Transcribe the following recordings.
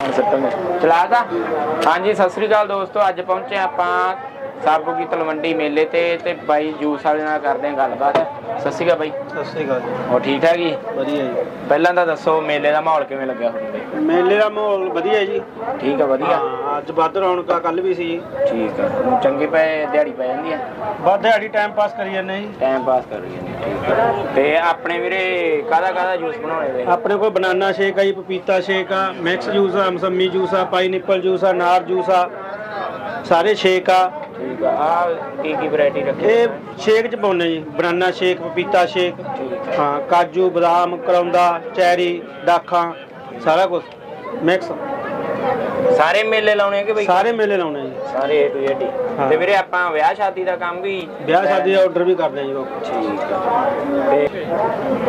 ਸੱਟਾਂਗੇ ਚਲਾਤਾ ਹਾਂਜੀ ਸਤਿ ਸ੍ਰੀ ਅਕਾਲ ਦੋਸਤੋ ਅੱਜ ਪਹੁੰਚੇ ਆਪਾਂ ਸਾਬੂ ਕੀ ਤਲਵੰਡੀ ਮੇਲੇ ਤੇ ਤੇ ਬਾਈ ਜੂਸ ਵਾਲੇ ਨਾਲ ਕਰਦੇ ਹਾਂ ਗੱਲਬਾਤ। ਸਤਿ ਸ੍ਰੀ ਅਕਾਲ ਬਾਈ। ਸਤਿ ਸ੍ਰੀ ਅਕਾਲ ਜੀ। ਹੋਰ ਠੀਕ ਠਾਕ ਜੀ? ਵਧੀਆ ਜੀ। ਪਹਿਲਾਂ ਤਾਂ ਦੱਸੋ ਮੇਲੇ ਦਾ ਮਾਹੌਲ ਕਿਵੇਂ ਲੱਗਿਆ ਤੁਹਾਨੂੰ ਮੇਲੇ ਦਾ ਮਾਹੌਲ ਵਧੀਆ ਜੀ। ਠੀਕ ਆ ਵਧੀਆ। ਹਾਂ ਅੱਜ ਵੱਧ ਰੌਣਕਾਂ ਕੱਲ ਵੀ ਸੀ। ਠੀਕ ਆ ਹੁਣ ਚੰਗੀ ਪਏ ਦਿਹਾੜੀ ਪੈ ਜਾਂਦੀ ਆ? ਵੱਧ ਦਿਹਾੜੀ ਟਾਈਮ ਪਾਸ ਕਰੀ ਜਾਂਦੇ ਜੀ। ਟਾਈਮ ਪਾਸ ਕਰ ਰਹੀ ਠੀਕ ਆ। ਤੇ ਆਪਣੇ ਵੀਰੇ ਕਾਹਦਾ ਕਾਹਦਾ ਜੂਸ ਬਣਾਉਣੇ ਵੇ ਆਪਣੇ ਕੋਲ ਬਨਾਨਾ ਸ਼ੇਕ ਆ ਜੀ ਪਪੀਤਾ ਸ਼ੇਕ ਆ ਮਿਕਸ ਜੂਸ ਆ ਮਸੰਮੀ ਜੂਸ ਆ ਪਾਈਨਐਪਲ ਜੂਸ ਆ ਨਾਰ ਜੂਸ ਆ ਸਾਰੇ ਸ਼ੇਕ ਆ। ਠੀਕ ਆ। ਆ ਕੀ ਕੀ ਵੈਰਾਈਟੀ ਰੱਖੀ ਇਹ ਸ਼ੇਕ ਚ ਪਾਉਂਦੇ ਜੀ। ਬਨਾਨਾ ਸ਼ੇਕ ਪਪੀਤਾ ਸ਼ੇਕ। ਆ। ਹਾਂ ਕਾਜੂ ਬਦਾਮ ਕਰੌਂਦਾ ਚੈਰੀ ਦਾਖਾਂ ਸਾਰਾ ਕੁਝ ਮਿਕਸ ਸਾਰੇ ਮੇਲੇ ਲਾਉਣੇ ਆ ਕਿ ਬਈ? ਸਾਰੇ ਮੇਲੇ ਲਾਉਣੇ ਜੀ। ਸਾਰੇ A to Z ਹੀ। ਹਾਂ। ਤੇ ਵੀਰੇ ਆਪਾਂ ਵਿਆਹ ਸ਼ਾਦੀ ਦਾ ਕੰਮ ਵੀ ਵਿਆਹ ਸ਼ਾਦੀ ਦਾ ਆਰਡਰ ਵੀ ਕਰਦੇ ਜੀ ਲੋਕ ਠੀਕ ਆ। ਤੇ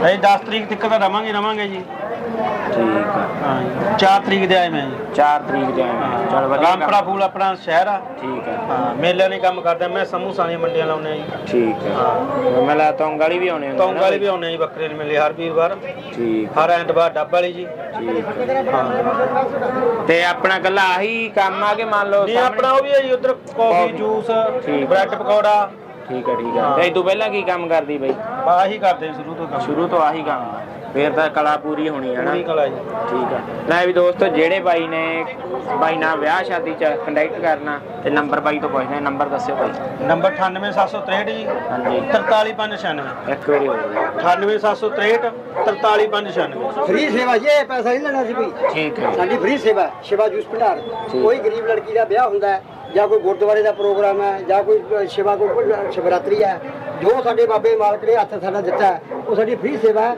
ਅਸੀਂ 10 ਤਰੀਕ ਤੱਕ ਤਾਂ ਰਵਾਂਗੇ ਰਵਾਂਗੇ ਜੀ। ਠੀਕ ਆ। ਹਾਂ ਜੀ 4 ਤਰੀਕ ਦੇ ਆਏ ਮੈਂ ਜੀ। 4 ਤਰੀਕ ਜਾਏ ਚਲ ਵਧੀਆ ਕੰਮ। ਰਾਮਪੁਰਾ ਫੂਲ ਆਪਣਾ ਸ਼ਹਿਰ ਆ। ਠੀਕ ਆ। ਹਾਂ ਮੇਲਿਆਂ ਨੇ ਕੰਮ ਕਰਦਾ। ਮੈਂ ਸਮੂਸਾਂ ਦੀਆਂ ਮੰਡੀਆਂ ਲਾਉਨੇ ਆ ਜੀ। ਠੀਕ ਆ। ਮੈਂ ਲਾ ਤੌਂਗ ਵਾਲੀ ਵੀ ਆਉਣੇ ਹੁੰਦੇ ਤੌਂਗ ਵਾਲੇ ਵੀ ਆਉਨੇ ਆ ਜੀ ਬੱਕਰੇ ਦੇ ਮੇਲੇ ਹਰ ਵੀਰਵਾਰ। ਠੀਕ ਹਰ ਐਤਵਾਰ ਡੱਬ ਵਾਲੀ ਜੀ। ਠੀਕ ਹਾਂ। ਤੇ ਆਪਣਾ ਕੱਲਾ ਆਹੀ ਕੰਮ ਆ ਕੇ ਮੰਨ ਲਓ ਨਹੀਂ ਸਾਹਮਣੇ- ਆਪਣਾ ਉਹ ਵੀ ਹੈ ਜੀ ਉਧਰ ਕਾਫੀ ਜੂਸ ਠੀਕ। ਬ੍ਰੈਡ ਪਕੌੜਾ ਠੀਕ ਆ ਠੀਕ ਆ। ਹਾਂ। ਤੇ ਇਹ ਤੋਂ ਪਹਿਲਾਂ ਕੀ ਕੰਮ ਕਰਦੀ ਬਈ? ਆਹੀ ਕਰਦੇ ਸ਼ੁਰੂ ਤੋਂ ਕੰਮ। ਸ਼ੁਰੂ ਤੋਂ ਆਹੀ ਕੰਮ। ਫੇਰ ਤਾਂ ਕਲਾ ਪੂਰੀ ਹੋਣੀ ਹੈ ਨਾ। ਪੂਰੀ ਕਲਾ ਜੀ। ਠੀਕ ਆ। ਲੈ ਵੀ ਦੋਸਤੋ ਜਿਹੜੇ ਬਾਈ ਨੇ ਬਾਈ ਨਾਲ ਵਿਆਹ ਸ਼ਾਦੀ ਚ ਕੰਟੈਕਟ ਕਰਨਾ ਤੇ ਨੰਬਰ ਬਾਈ ਤੋਂ ਪੁੱਛਣਾ ਨੰਬਰ ਦੱਸਿਓ ਬਾਈ। ਨੰਬਰ 98763 ਜੀ। ਹਾਂਜੀ। 43596 ਇੱਕ ਵਾਰੀ ਹੋਰ 98763 43596 ਫ੍ਰੀ ਸੇਵਾ ਜੀ ਇਹ ਪੈਸਾ ਨਹੀਂ ਲੈਣਾ ਸੀ ਕੋਈ ਠੀਕ ਹੈ। ਸਾਡੀ ਫ੍ਰੀ ਸੇਵਾ ਹੈ, ਸ਼ਿਵਾ ਜੂਸ ਭੰਡਾਰ। ਕੋਈ ਗਰੀਬ ਲੜਕੀ ਦਾ ਵਿਆਹ ਹੁੰਦਾ ਹੈ ਜਾਂ ਕੋਈ ਗੁਰਦੁਆਰੇ ਦਾ ਪ੍ਰੋਗਰਾਮ ਹੈ, ਜਾਂ ਕੋਈ ਸ਼ਿਵਾ, ਕੋਈ ਸ਼ਿਵਰਾਤਰੀ ਹੈ, ਜੋ ਸਾਡੇ ਬਾਬੇ ਮਾਲਕ ਨੇ ਹੱਥ ਸਾਡਾ ਦਿੱਤਾ ਉਹ ਸਾਡੀ ਫ੍ਰੀ ਸੇਵਾ ਹੈ।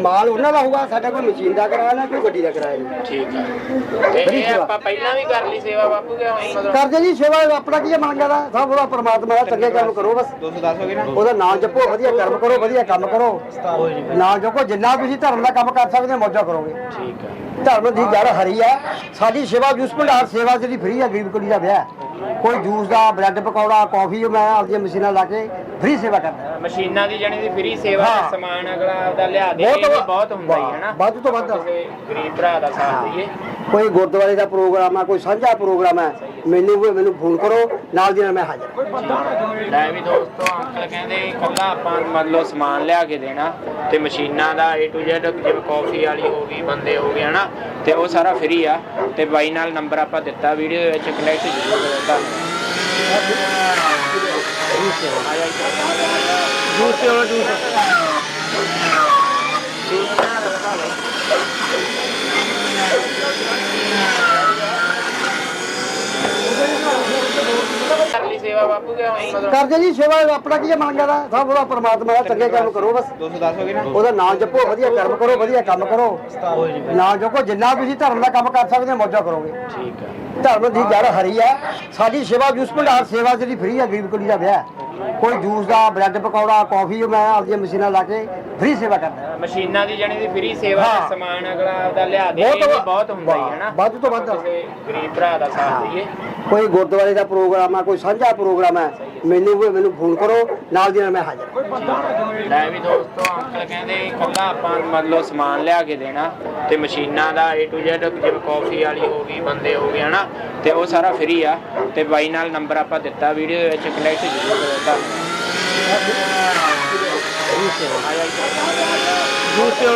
ਮਾਲ ਉਹਨਾਂ ਦਾ ਹੋਊਗਾ ਸਾਡਾ ਕੋਈ ਮਸ਼ੀਨ ਦਾ ਕਿਰਾਇਆ ਨਾ ਕੋਈ ਗੱਡੀ ਦਾ ਕਿਰਾਇਆ ਨਹੀਂ। ਠੀਕ ਆ। ਤੇ ਇਹ। ਆਪਾਂ ਪਹਿਲਾਂ ਵੀ ਕਰ ਲਈ ਸੇਵਾ ਬਾਪੂ ਕਿ ਹੋਈ ਮਤਲਬ ਕਰਦੇ ਜੀ ਸੇਵਾ ਆਪਣਾ ਕੀ ਹੈ ਮੰਗਿਆ ਦਾ ਸਭ ਉਹਦਾ ਪ੍ਰਮਾਤਮਾ ਦਾ ਚੰਗੇ ਕੰਮ ਕਰੋ ਬਸ। 210 ਹੋ ਗਏ ਨਾ? ਉਹਦਾ ਨਾਮ ਜਪੋ ਵਧੀਆ ਕਰਮ ਕਰੋ ਵਧੀਆ ਕੰਮ ਕਰੋ। ਨਾਮ ਜਪੋ ਜਿੰਨਾ ਤੁਸੀਂ ਧਰਮ ਦਾ ਕੰਮ ਕਰ ਸਕਦੇ ਹੋ ਮੌਜਾਂ ਕਰੋਗੇ। ਠੀਕ ਆ। ਧਰਮ ਦੀ ਜੜ ਹਰੀ ਹੈ ਸਾਡੀ ਸੇਵਾ ਜੂਸ ਭੰਡਾਰ ਸੇਵਾ ਜਿਹੜੀ ਫ੍ਰੀ ਹੈ ਗਰੀਬ ਕੁੜੀ ਦਾ ਵਿਆਹ। ਹੈ। ਕੋਈ ਜੂਸ ਦਾ ਬ੍ਰੈਡ ਪਕੌੜਾ ਕਾਫੀ ਮੈਂ ਆਪਦੀਆਂ ਮਸ਼ੀਨਾਂ ਲਾ ਕੇ ਫ੍ਰੀ ਸੇਵਾ ਕਰਦਾ। ਮਸ਼ੀਨਾਂ ਦੀ ਜਣੀ ਦੀ ਫ੍ਰੀ ਸੇਵਾ ਸਮਾਨ ਅਗਲਾ ਆਪਦਾ ਲਿਆ ਦੇ ਇਹ ਵੀ ਬਹੁਤ ਹੁੰਦਾ ਹੀ ਹੈ ਨਾ। ਵੱਧ ਤੋਂ ਵੱਧ। ਕਿਸੇ ਗਰੀਬ ਭਰਾ ਦਾ ਸਾਥ ਦਈਏ। ਕੋਈ ਗੁਰਦੁਆਰੇ ਦਾ ਪ੍ਰੋਗਰਾਮ ਹੈ ਕੋਈ ਸਾਂਝਾ ਪ੍ਰੋਗਰਾਮ ਹੈ ਮੈਨੂੰ ਮੈਨੂੰ ਫੋਨ ਕਰੋ ਨਾਲ ਦੀ ਨਾਲ ਮੈਂ ਹਾਜ਼ਰ ਲੈ ਵੀ ਦੋਸਤੋ ਅੰਕਲ ਕਹਿੰਦੇ ਕੱਲਾ ਆਪਾਂ ਮੰਨ ਲਓ ਸਮਾਨ ਲਿਆ ਕੇ ਦੇਣਾ ਤੇ ਮਸ਼ੀਨਾਂ ਦਾ A to Z ਜਿਵੇਂ ਕਾਫੀ ਵਾਲੀ ਹੋ ਗਈ ਬੰਦੇ ਹੋ ਗਏ ਹਨਾ ਤੇ ਉਹ ਸਾਰਾ ਫ੍ਰੀ ਆ। ਤੇ ਬਾਈ ਨਾਲ ਨੰਬਰ ਆਪਾਂ ਦਿੱਤਾ ਵੀਡੀਓ ਵਿੱਚ ਕਨੈਕਟ ਜ਼ਰੂਰ ਕਰੋ। ਧੰਨਵਾਦ ਆ ਜਾ ਇੱਥੇ। ਜੂਸ ਤੇ ਵਾਲਾ ਜੂਸ ਜੂਸ ਬਣਾ ਕੇ ਦਿਖਾ ਲਓ। ਕਰ ਕਰਦੇ ਜੀ ਸੇਵਾ ਆਪਣਾ ਕੀ ਹੈ ਮੰਗਿਆ ਦਾ ਸਭ ਉਹਦਾ ਪ੍ਰਮਾਤਮਾ ਦਾ ਚੰਗੇ ਕੰਮ ਕਰੋ ਬਸ। 210 ਹੋ ਗਏ ਨਾ? ਉਹਦਾ ਨਾਮ ਜਪੋ ਵਧੀਆ ਕਰਮ ਕਰੋ ਵਧੀਆ ਕੰਮ ਕਰੋ। ਨਾਮ ਜਪੋ ਜਿੰਨਾ ਤੁਸੀਂ ਧਰਮ ਦਾ ਕੰਮ ਕਰ ਸਕਦੇ ਹੋ ਮੌਜਾਂ ਕਰੋਗੇ। ਠੀਕ ਧਰਮ ਦੀ ਜੜ ਹਰੀ ਹੈ। ਸਾਡੀ ਸੇਵਾ ਜੂਸ ਭੰਡਾਰ ਸੇਵਾ ਜਿਹੜੀ ਫ੍ਰੀ ਹੈ ਗਰੀਬ ਕੁੜੀ ਦਾ ਵਿਆਹ। ਕੋਈ ਜੂਸ ਦਾ ਬ੍ਰੈਡ ਪਕੌੜਾ ਕਾਫੀ ਮੈਂ ਆਪਦੀਆਂ ਮਸ਼ੀਨਾਂ ਲਾ ਕੇ ਫ੍ਰੀ ਸੇਵਾ ਕਰਦਾ। ਮਸ਼ੀਨਾਂ ਦੀ ਜਣੀ ਦੀ ਫ੍ਰੀ ਸੇਵਾ ਹਾਂ। ਸਮਾਨ ਅਗਲਾ ਆਪਦਾ ਲਿਆ ਦੇ ਇਹ ਵੀ ਬਹੁਤ ਹੁੰਦਾ ਹੀ ਹੈ ਨਾ। ਵੱਧ ਤੋਂ ਵੱਧ। ਕਿਸੇ ਗਰੀਬ ਭਰਾ ਦਾ ਸਾਥ ਦਈਏ। ਕੋਈ ਗੁਰਦੁਆਰੇ ਦਾ ਪ੍ਰੋਗਰਾਮ ਹੈ ਕੋਈ ਸਾਂਝਾ ਪ੍ਰੋਗਰਾਮ ਹੈ। ਮੈਨੂੰ ਮੈਨੂੰ ਫੋਨ ਕਰੋ ਨਾਲ ਦੀ ਨਾਲ ਮੈਂ ਹਾਜ਼ਰ ਲੈ ਵੀ ਦੋਸਤੋ ਅੰਕਲ ਕਹਿੰਦੇ ਕੱਲਾ ਆਪਾਂ ਮੰਨ ਲਓ ਸਮਾਨ ਲਿਆ ਕੇ ਦੇਣਾ ਤੇ ਮਸ਼ੀਨਾਂ ਦਾ A to Z ਜਿਵੇਂ ਕਾਫੀ ਵਾਲੀ ਹੋ ਗਈ ਬੰਦੇ ਹੋ ਗਏ ਹਨਾ ਤੇ ਉਹ ਸਾਰਾ ਫ੍ਰੀ ਆ। ਤੇ ਬਾਈ ਨਾਲ ਨੰਬਰ ਆਪਾਂ ਦਿੱਤਾ ਵੀਡੀਓ ਦੇ ਵਿੱਚ ਕਨੈਕਟ ਜ਼ਰੂਰ ਕਰੋ ਧੰਨਵਾਦ ਆ ਜਾ ਇੱਥੇ। ਜੂਸ ਤੇ